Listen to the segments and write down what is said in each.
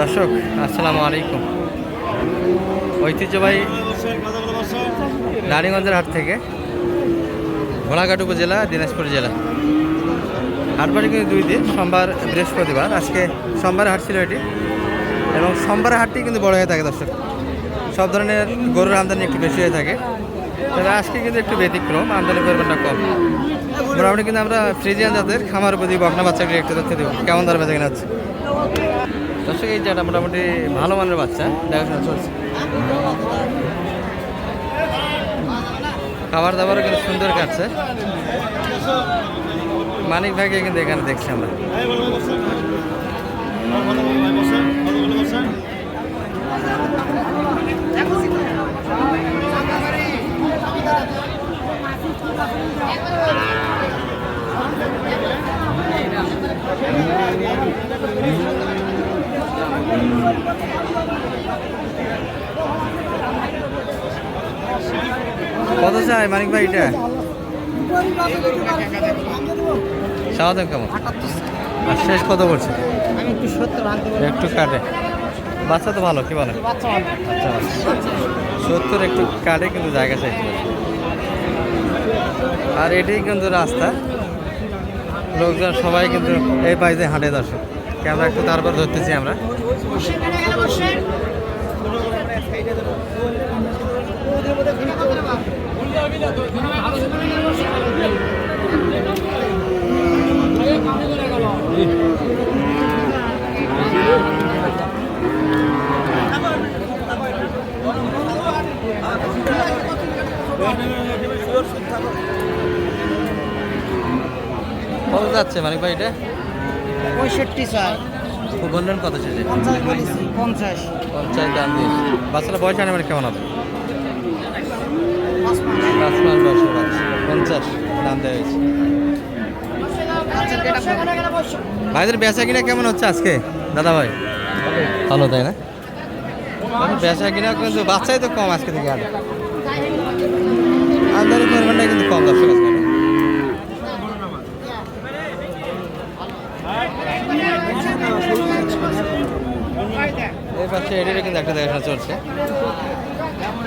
দর্শক, আসসালামু আলাইকুম। ঐতিহ্যবাহী রানীগঞ্জের হাট থেকে ঘোড়াঘাট উপজেলা, দিনাজপুর জেলা। হাটবাড়ি কিন্তু দুই দিন, সোমবার, বৃহস্পতিবার। আজকে সোমবার হাট ছিল এটি। এবং সোমবার হাটটি কিন্তু বড় হয়ে থাকে দর্শক। সব ধরনের গরুর আমদানি একটু বেশি হয়ে থাকে। তবে আজকে কিন্তু একটু ব্যতিক্রম, আমদানি পরিমাণটা কম। মোটামুটি কিন্তু আমরা ফ্রিজিয়ান জাতের খামার উপর বকনা বাচ্চাকে একটু তথ্য দেবো। কেমন দর বেচা হচ্ছে? দর্শক, এই যেটা মোটামুটি ভালো মানের বাচ্চা, দেখাশোনা চলছে। খাবার দাবারও কিন্তু সুন্দর কাটছে। মানিক ভাইকে কিন্তু এখানে দেখছি আমরা। চাই মানিক ভাই এটা? সামাদাম কেমন? আর শেষ কত করছে? একটু কাটে। বাচ্চা তো ভালো কি বলে ভালো। আচ্ছা সত্তর একটু কাটে কিন্তু জায়গা চাই আর এটাই কিন্তু রাস্তা। লোকজন সবাই কিন্তু এই পাইতে হাঁটে দর্শক। ক্যামেরা একটু তারপর ধরতেছি আমরা। কত যাচ্ছে মানিক ভাই এটা? পঁয়ষট্টি খুব বললেন কত শেষে পঞ্চাশ পঞ্চাশ। দাম দিয়েছে। বাচ্চারা বয়স আনে মানে কেমন হবে? পাঁচ মাস। বড়। ভাইদের বেচা কিনা কেমন হচ্ছে আজকে? দাদা ভাই ভালো, তাই না? বেচা কিনা কিন্তু বাচ্চাই তো কম আজকে থেকে আগে আমদানি পরিমাণটা কিন্তু কম দর্শক আজকে এই পাশে এটারও কিন্তু একটা দেখাশোনা চলছে হ্যাঁ ভাই, দিবেন?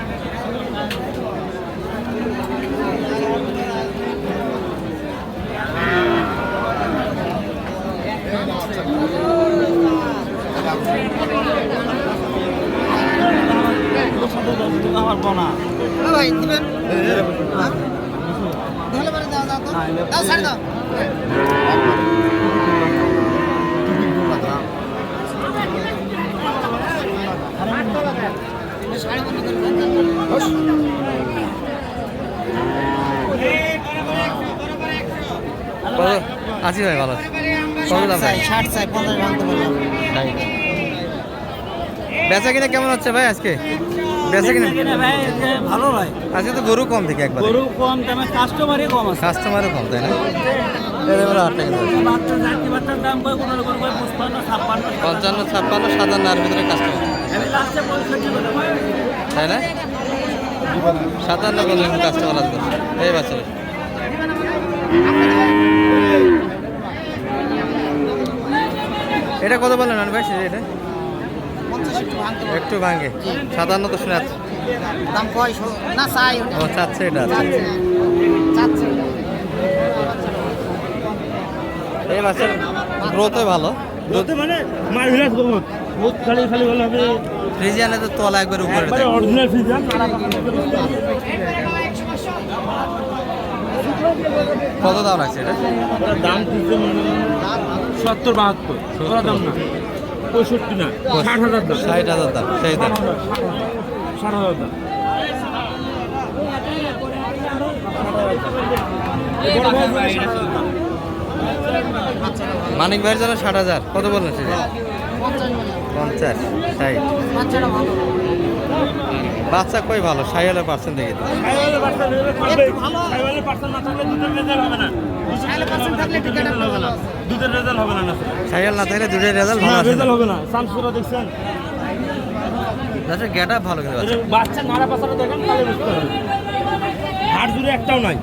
হ্যাঁ? তাহলে পরে দাও, দাও তো। দাও, ছাড় দাও। সাড়ে পনেরো করে দাও। কত আছি ভাই ভালো কত দাম চাই, ষাট চাই, পঞ্চাশ ভাঙতে পারলাম। বেচা কিনা কেমন হচ্ছে ভাই আজকে? বেচা কিনা ভালো ভাই। আজকে তো গরু কম থেকে একবার। গরু কম দামে কাস্টমারই কম আছে। কাস্টমারও কম তাই না? পঞ্চান্ন ছাপ্পান্ন সাতান্ন আর ভিতরে কাস্টমার তাই না? সাতান্ন পর্যন্ত কাস্টমার আছে। এই বছর এটা কত বললেন ভাই এটা একটু ভাঙে। সাতান্ন তো শুনে যাচ্ছে দাম কয়? না চাই ও চাচ্ছে এটা। চাচ্ছে। চাচ্ছে। এই মাছের গ্রোথই ভালো। বলতে মানে মার্ভিলাস বহুত বহুত খালি খালি হলে হবে। ফ্রিজিয়ানে তো তলা একবার উপরে থাকে। অরিজিনাল ফিজান কত দাম লাগছে এটা? দাম সত্তর বাহাত্তর। দাম না। পঁয়ষট্টি না ষাট হাজার দাম। ষাট হাজার দাম ষাট হাজার। দাম। মানিক ভাইয়ের জন্য ষাট হাজার। কত বললেন সেটা? পঞ্চাশ ষাট। বাচ্চা কই ভালো? ষাট হাজার পার্সেন্ট দেখি তো। সাইওয়ালের পার্সেন্ট পার্সেন্ট না থাকলে দুধের রেজাল্ট হবে না। সাইওয়ালের পার্সেন্ট থাকলে দুধের রেজাল্ট হবে না দুধের রেজাল্ট হবে না না। না থাকলে দুটোই রেজাল্ট ভালো রেজাল্ট হবে না। সামসুরা দেখছেন? আচ্ছা গেট ভালো কিন্তু বাচ্চা। নাড়া পাচারা দেখেন তাহলে বুঝতে হবে জুড়ে একটাও নাই।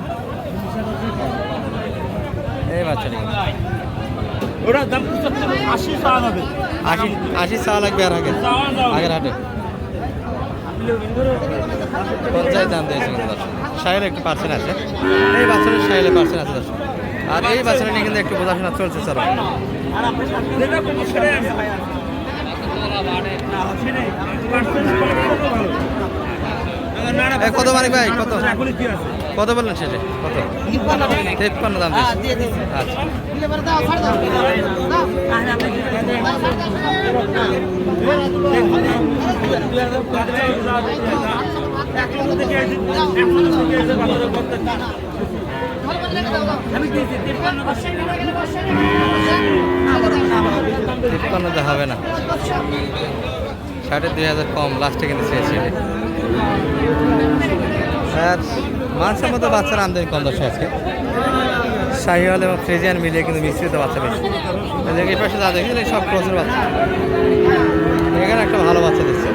এই বাচ্চাটি দাম পঁচাত্তর আশি চাওয়া হবে আশি আশি চা লাগবে আর আগে? আগের হাটে? পঞ্চায়েত দাম দিয়েছে দর্শক। সাহেলে একটু পার্সেন্ট আছে। এই বাচ্চাটা সাহেলে পার্সেন্ট আছে দর্শক। আর এই বাচ্চাটা নিয়ে কিন্তু একটু বোঝাশোনা চলছে স্যার। এ, কত মানিক ভাই? কত? কত বললেন শেষে? কত? তেপ্পান্ন দাম হ্যাঁ। আচ্ছা। তিপ্পান্নতে হবে না। ষাটের দুই হাজার কম লাস্টে কিন্তু চেয়েছি আর মতো বাচ্চার আমদানি কম দর্শক আজকে। শাহিওয়াল এবং ফ্রেজিয়ান মিলিয়ে কিন্তু মিশ্রিত বাচ্চা বেশি। এই পাশে যা দেখছেন এই সব ক্রসের বাচ্চা। এখানে একটা ভালো বাচ্চা দিচ্ছে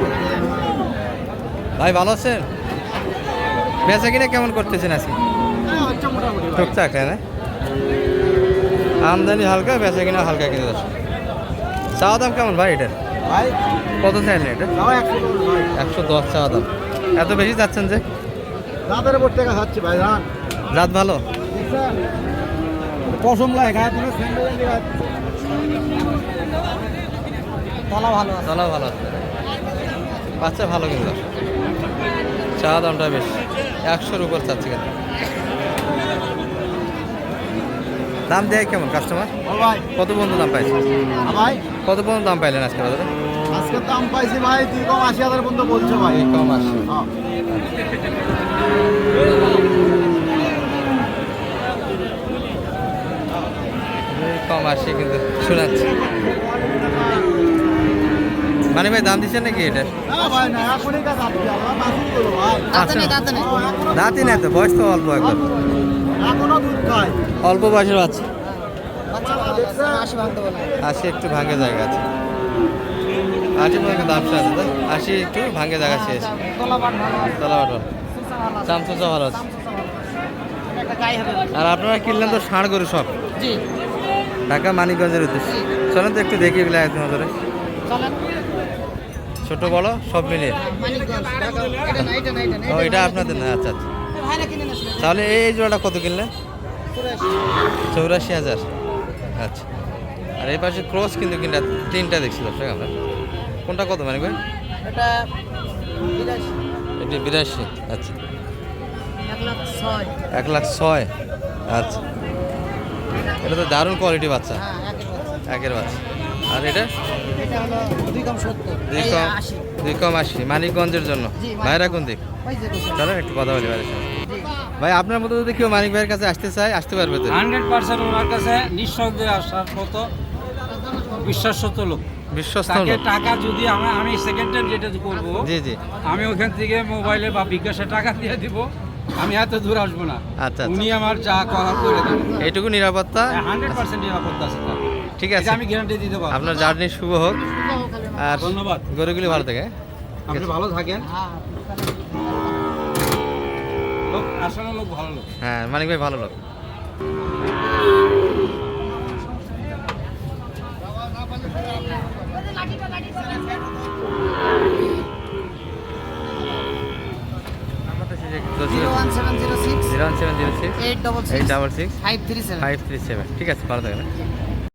ভাই ভালো আছেন? বেচা কিনে কেমন করতেছেন আজকে? টুকটাক তাই না আমদানি হালকা বেচা কিনা হালকা কিনে দশ চাওয়া দাম কেমন ভাই এটার? ভাই, কত চাইলেন এটা? একশো দশ চাওয়া দাম। এত বেশি চাচ্ছেন যে? দাঁতের উপর টাকা খাচ্ছে ভাই ধান জাত ভালো? পশম লাগে গায়ে তুমি তলা ভালো আছে। ভালো আছে। বাচ্চা ভালো কিন্তু। চাওয়া দামটা বেশ। একশোর উপর চাচ্ছে কিন্তু। দাম দেয় কেমন কাস্টমার কত পর্যন্ত দাম পাইছে কত পর্যন্ত দাম পাইলেন আজকে বাজারে? আজকে দাম পাইছি ভাই তুই কম আশি হাজার পর্যন্ত বলছো ভাই। কম আসে হ্যাঁ। কম আসে কিন্তু শোনাচ্ছি। মানে ভাই দাম দিচ্ছেন নাকি এটা? আচ্ছা। দাঁতই না তো বয়স তো অল্প এখনও। অল্প বয়সের বাচ্চা। আশি একটু ভাঙে জায়গা আছে। আশি পর্যন্ত দাম আছে তাই? আশি একটু ভাঙে জায়গা শেষ। তলা বাট ভালো আছে। চামচুচা ভালো। আছে। আর আপনারা কিনলেন তো ষাঁড় গরু সব? ঢাকা মানিকগঞ্জের উদ্দেশ্যে। চলেন তো একটু দেখি এগুলো এক নজরে। ছোট বড় সব মিলিয়ে। না ও এটা আপনাদের না আচ্ছা আচ্ছা। তাহলে এই এই জোড়াটা কত কিনলেন? চৌরাশি। হাজার। আচ্ছা। আর এই পাশে ক্রস কিন্তু কিনটা তিনটা দেখছি দর্শক আমরা। কোনটা কত মানে ভাই? এটা বিরাশি। এটি বিরাশি আচ্ছা। এক লাখ ছয়। আচ্ছা। এটা তো দারুণ কোয়ালিটি বাচ্চা। হ্যাঁ একের বাচ্চা। আর এটা? এটা দুই কম আশি। মানিকগঞ্জের জন্য। ভাইরা কোন দিক? একটু কথা বলি ভাইয়ের জি। ভাই আপনার মতো যদি কেউ মানিক ভাইয়ের কাছে আসতে চায় আসতে পারবে তো? হান্ড্রেড পার্সেন্ট ওনার কাছে নিঃসন্দেহে আসার মতো বিশ্বাসত লোক। বিশ্বস্ত তাকে টাকা যদি আমি আমি সেকেন্ড টাইম যেটা করব জি জি। আমি ওখান থেকে মোবাইলে বা বিকাশে টাকা দিয়ে দিব আমি এত দূর আসব না। আচ্ছা, উনি আমার যা করার করে দেবেন। এইটুকু নিরাপত্তা? হান্ড্রেড পার্সেন্ট নিরাপত্তা আছে ঠিক আছে। আমি গ্যারান্টি দিতে পারব। আপনার জার্নি শুভ হোক। আর ধন্যবাদ। গরুগুলি ভালো থাকে আপনি ভালো থাকেন। হ্যাঁ লোক আসলে লোক ভালো লোক। হ্যাঁ মানিক ভাই ভালো লোক। Seven double six eight double six five three seven five three seven ঠিক আছে ভালো থাকবেন।